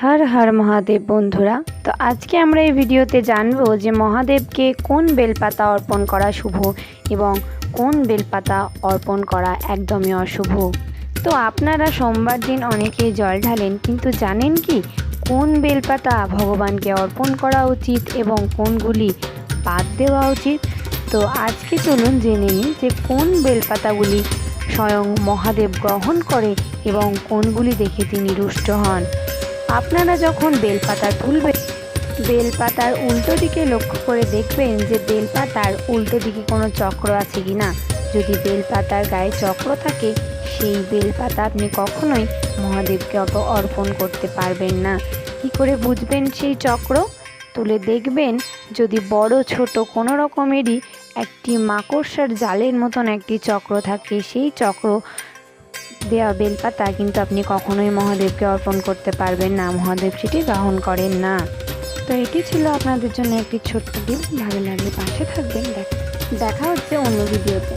হর হর মহাদেব বন্ধুরা, তো আজকে আমরা এই ভিডিওতে জানব যে মহাদেবকে কোন বেলপাতা অর্পণ করা শুভ এবং কোন বেলপাতা অর্পণ করা একদমই অশুভ। তো আপনারা সোমবার দিন অনেকেই জল ঢালেন, কিন্তু জানেন কি? কোন বেলপাতা ভগবানকে অর্পণ করা উচিত এবং কোনগুলি বাদ দেওয়া উচিত? তো আজকে চলুন জেনে নিই যে কোন বেলপাতাগুলি স্বয়ং মহাদেব গ্রহণ করে এবং কোনগুলি দেখে তিনি রুষ্ট হন। আপনারা যখন বেলপাতা তুলবেন বেলপাতার উল্টো দিকে লক্ষ্য করে দেখবেন যে বেলপাতার উল্টো দিকে কোনো চক্র আছে কি না। যদি বেলপাতার গায়ে চক্র থাকে, সেই বেলপাতা আপনি কখনোই মহাদেবকে অত অর্পণ করতে পারবেন না। কি করে বুঝবেন সেই চক্র? তুলে দেখবেন যদি বড় ছোট কোনো রকমেরই একটি মাকড়সার জালের মতন একটি চক্র থাকে, সেই চক্র দেওয়া বেলপাতা কিন্তু আপনি কখনোই মহাদেবকে অর্পণ করতে পারবেন না। মহাদেব সেটি গ্রহণ করেন না। তো এটি ছিল আপনাদের জন্য একটি ছোট্ট দিন ভালো লাগলে পাশে থাকবেন। দেখ- হচ্ছে অন্য ভিডিওতে।